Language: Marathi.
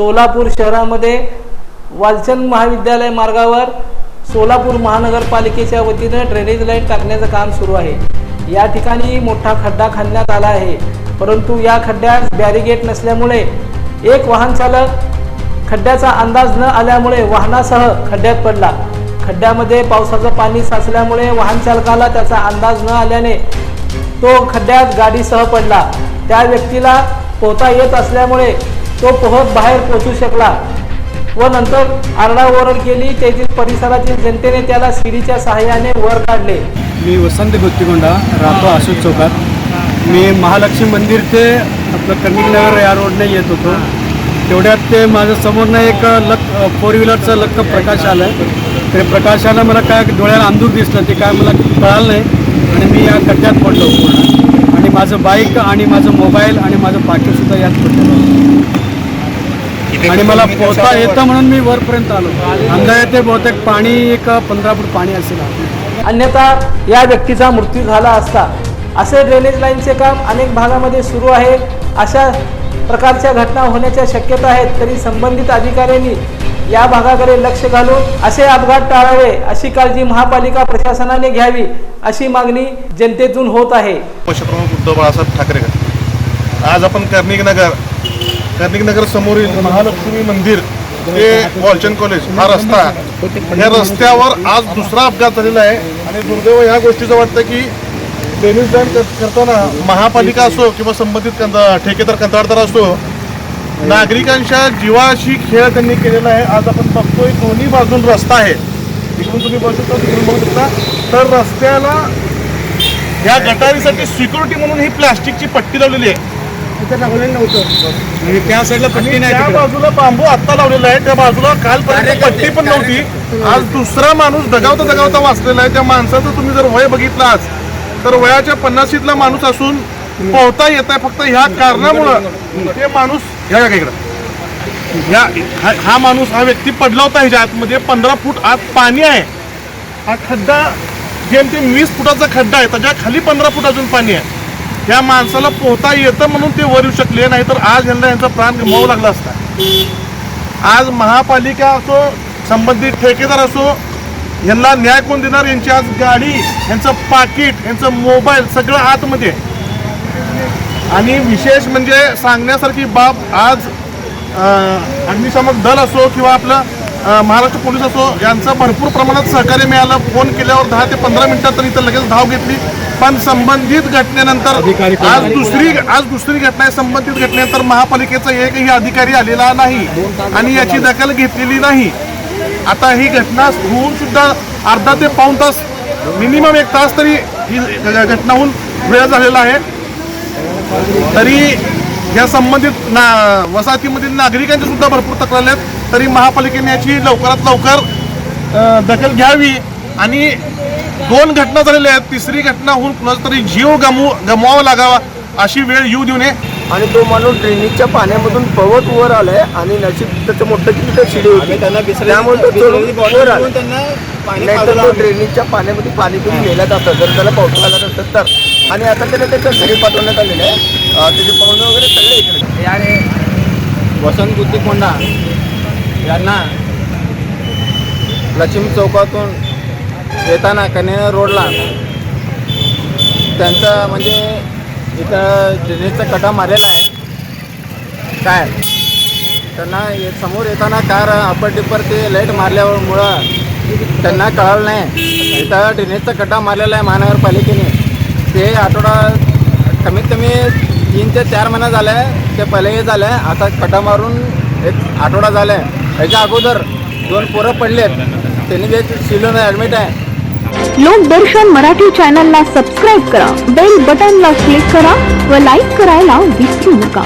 सोलापूर शहरामध्ये वालचंद महाविद्यालय मार्गावर सोलापूर महानगरपालिकेच्या वतीनं ड्रेनेज लाईन टाकण्याचं काम सुरू आहे. या ठिकाणी मोठा खड्डा खणण्यात आला आहे. परंतु या खड्ड्यात बॅरिगेट नसल्यामुळे एक वाहन चालक खड्ड्याचा अंदाज न आल्यामुळे वाहनासह खड्ड्यात पडला. खड्ड्यामध्ये पावसाचं पाणी साचल्यामुळे वाहन चालकाला त्याचा अंदाज न आल्याने तो खड्ड्यात गाडीसह पडला. त्या व्यक्तीला पोहता येत असल्यामुळे तो पोहत बाहेर पोहोचू शकला व नंतर आरडाओरड केली. तेथील परिसरातील जनतेने त्याला सीडीच्या सहाय्याने वर काढले. मी वसंत गोत्तीगोंडा राहतो अशोक चौकात. मी महालक्ष्मी मंदिर ते आपलं कनिकनगर या रोडने येत होतो. तेवढ्यात ते माझ्या समोरनं एक लक फोर व्हीलरचं लक्क प्रकाश आलं ते प्रकाशानं मला काय डोळ्याला अंधूक दिसलं ते काय मला कळालं नाही. आणि मी या खड्ड्यात पडलो आणि माझं बाईक आणि माझं मोबाईल आणि माझं पाकिटसुद्धा यात पडलं आणि मला पोहता येतं म्हणून मी वरपर्यंत आलो. अंदा येते बहुतेक पाणी एक पंधरा फूट पाणी असेल. अन्यथा या व्यक्तीचा मृत्यू झाला असता. असे ड्रेनेज लाईनचे काम अनेक भागामध्ये सुरू आहे. अशा प्रकारच्या घटना होण्याच्या शक्यता आहेत तरी संबंधित अधिकाऱ्यांनी या भागाकडे लक्ष घालून असे अपघात टाळावे अशी काळजी महापालिका प्रशासनाने घ्यावी अशी मागणी जनतेतून होत आहे. पक्षप्रमुख उद्धव बाळासाहेब ठाकरे आज आपण कर्णिक नगर नगर समोरील महालक्ष्मी मंदिर ते वॉलचंद कॉलेज हा रस्ता या रस्त्यावर आज दुसरा अपघात झालेला आहे. आणि दुर्दैव ह्या गोष्टीचं वाटतं की टेनिस बँड करताना महापालिका असो किंवा संबंधित कंदा ठेकेदार कंत्राटदार असो नागरिकांच्या जीवाशी खेळ त्यांनी केलेला आहे. आज आपण बघतोय दोन्ही बाजून रस्ता आहे. इकडून तुम्ही बघू शकता तिकडून बघू शकता. तर रस्त्याला या गटारीसाठी सिक्युरिटी म्हणून ही प्लास्टिकची पट्टी लावलेली आहे. आणि त्या साईडला पट्टी नाही त्या तिकडे. बाजूला बांबू आत्ता लावलेला आहे. त्या बाजूला कालपर्यंत पट्टी पण नव्हती. आज दुसरा माणूस दगावता दगावता वाचलेला आहे. त्या माणसाचं तुम्ही जर वय बघितलं आज तर वयाच्या पन्नाशीतला माणूस असून पोहता येत आहे फक्त ह्या कारणामुळं. ते माणूस ह्या का इकडं. या हा- हा माणूस हा व्यक्ती पडला होता ह्याच्या आतमध्ये. पंधरा फूट आत पाणी आहे. हा खड्डा जेमतेम वीस फुटाचा खड्डा आहे त्याच्याखाली पंधरा फूट अजून पाणी आहे. त्या माणसाला पोहता येतं म्हणून ते वर येऊ शकले नाही तर आज यांना यांचा प्राण गमावू लागला असता. आज महापालिका असो संबंधित ठेकेदार असो यांना न्याय कोण देणार? यांची आज गाडी यांचं पाकिट यांचं मोबाईल सगळं आतमध्ये. आणि विशेष म्हणजे सांगण्यासारखी बाब आज अग्निशामक दल असो किंवा आपलं महाराष्ट्र पोलीस असो यांचं भरपूर प्रमाणात सहकार्य मिळालं. फोन केल्यावर दहा ते पंधरा मिनिटात तर इथं लगेच धाव घेतली. पण संबंधित घटनेनंतर आज दुसरी आज दुसरी घटना आहे संबंधित घटनेनंतर महापालिकेचा एकही अधिकारी आलेला नाही आणि याची दखल घेतलेली नाही. आता ही घटना होऊन सुद्धा अर्धा ते पाऊण तास मिनिमम एक तास तरी ही घटना होऊन वेळ झालेला आहे. तरी या संबंधित ना वसाहतीमधील नागरिकांच्या सुद्धा भरपूर तक्रारी आहेत. तरी महापालिकेने याची लवकरात लवकर दखल घ्यावी आणि दोन घटना झालेल्या आहेत. तिसरी घटना होऊन कुणाचा तरी जीव गमवू गमवावा लागावा अशी वेळ येऊ देऊ नये. आणि तो माणूस ड्रेनेजच्या पाण्यामधून पवत वर आलाय आणि नशीब त्याचं मोठं की तिथं शिडी होती. त्यामुळे तो चढून वर आला नाहीतर तो ड्रेनेजच्या पाण्यामध्ये पाणी पिऊन नेला जातं. जर त्याला पाऊस आला नसतं तर. आणि आता त्याला त्याच्या घरी पाठवण्यात आलेलं आहे. त्याचे पाहुणे वगैरे सगळे इकडे. याने वसंत गुत्तीकोंडा. यांना लक्ष्मी चौकातून येताना कन्या रोडला. त्यांचं म्हणजे इथं ड्रेनेजचा कटा मारलेला आहे. काय? त्यांना समोर येताना कार अपर डिपर ते लाइट मारल्यामुळं त्यांना कळालं नाही. इथं ड्रेनेजचा कटा मारलेला आहे महानगरपालिकेने. ते आठवडा कमीत कमी तीन ते चार महिना झाला आहे ते पहिले झालं आहे आता कटा मारून एक आठवडा झाला आहे ह्याच्या अगोदर दोन पोरं पडलेत. त्यांनी बी ॲडमिट आहे. लोकदर्शन मराठी चॅनलला सबस्क्राईब करा. बेल बटनला क्लिक करा व लाईक करायला विसरू नका.